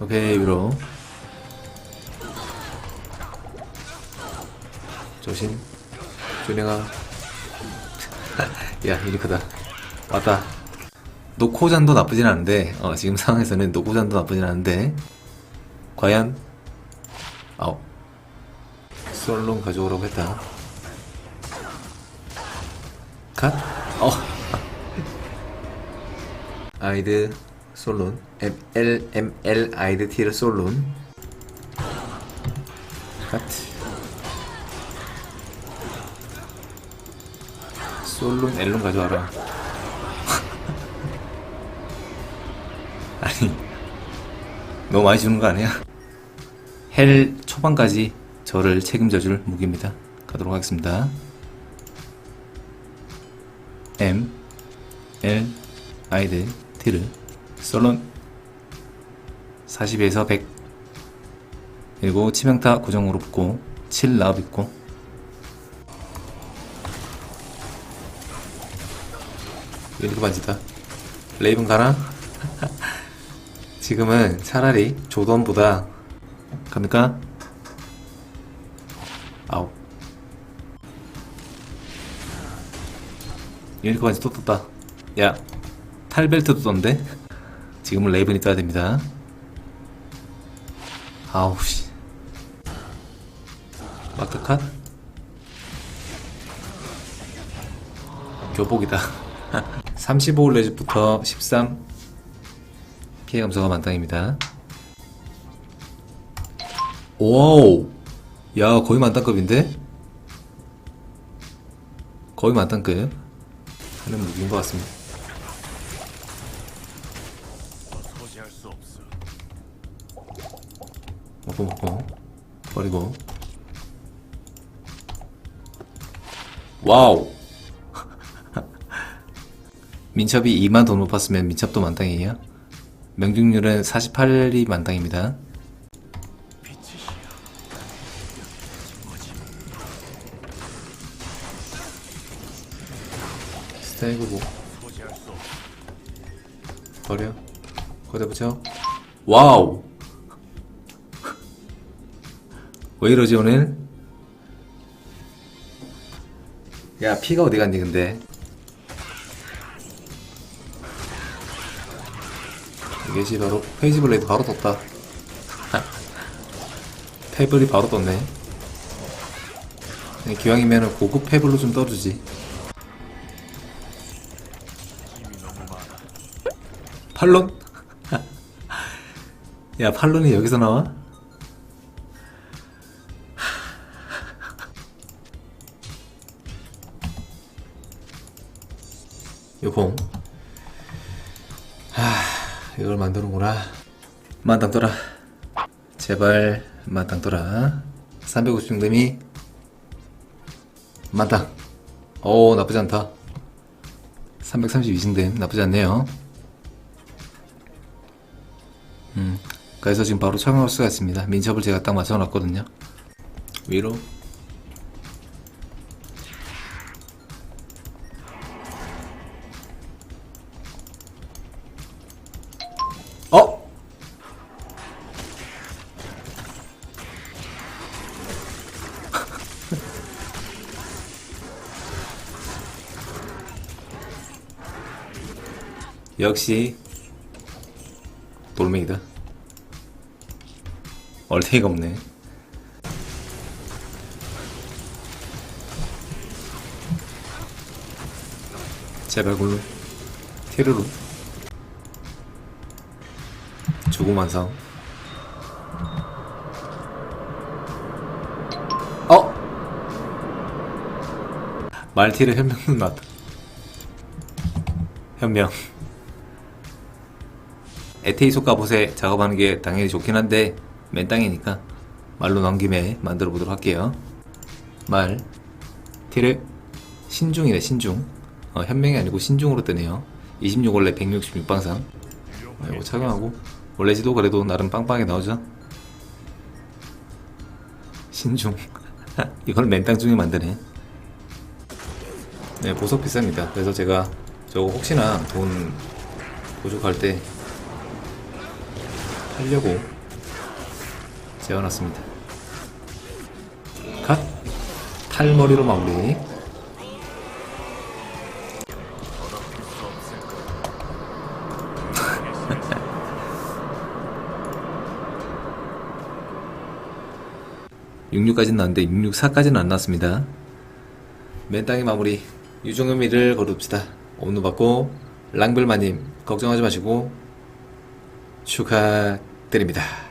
오케이 위로. 조심. 준영아. 야 이리 크다. 왔다. 노코잔도 나쁘진 않은데 어, 지금 상황에서는 노코잔도 나쁘진 않은데. 과연? 아우 솔롱 가져오라고 했다. 컷 어. 아이드 솔론. M L M L 아이드 티르 솔론. 컷 솔론 L론 가져와라. 아니 너무 많이 주는 거 아니야? 헬 초반까지 저를 책임져줄 무기입니다. 가도록 하겠습니다. M L 아이드 티르 솔론 42에서 100 그리고 치명타 고정으로 붙고 7 라업 있고. 이렇게 반지다. 레이븐 가나? 지금은 차라리 조던보다 갑니까? 아홉. 유니크 반지 또 떴다. 야 탈벨트도 떴는데 지금은 레이븐이 떠야 됩니다. 아우씨 마크컷 교복이다. 35 레즈부터 13 피해 감소가 만땅입니다. 오우 야 거의 만땅급인데? 거의 만땅급. 하는 무기인 것 같습니다 수 없어. 먹고 먹고 버리고 와우 민첩이 2만 더 높았으면 민첩도 만땅이에요 명중률은 48이 만땅입니다 빛이시여. 뭐지? 스타일 보고 소지할 수 없어. 버려 거기다 붙여 와우 왜 이러지 오늘? 야 피가 어디 갔니 근데 이것이 바로 페이지 블레이드 바로 떴다 패블이 바로 떴네 기왕이면 고급 패블로 좀 떠주지. 팔론? 야 팔론이 여기서 나와? 요공 하 이걸 만드는구나. 만땅 떠라. 제발 만땅 떠라. 350점이 만땅. 오 나쁘지 않다. 332승댐 나쁘지 않네요. 음, 그래서 지금 바로 착용할 수가 있습니다. 민첩을 제가 딱 맞춰놨거든요. 위로. 어? 역시 돌멩이다. 얼테이가 없네. 제발 굴루. 티르루. 조구만상. 어? 말티르 현명은 맞다. 현명. 에테이소 갑옷에 작업하는 게 당연히 좋긴 한데 맨땅이니까 말로 나온 김에 만들어 보도록 할게요. 말 티를 신중이네 신중. 어, 현명이 아니고 신중으로 뜨네요. 26 원래 166방상. 어, 이거 착용하고 원래 지도 그래도 나름 빵빵하게 나오죠. 신중. 이걸 맨땅 중에 만드네. 네 보석 비쌉니다. 그래서 제가 저거 혹시나 돈 부족할 때 하려고 재워놨습니다. 컷! 탈머리로 마무리. 66까지는 나왔는데 664까지는 안 나왔습니다. 맨 땅의 마무리 유종의미를 거둡시다. 오늘 받고 랑블마님 걱정하지 마시고 축하드립니다.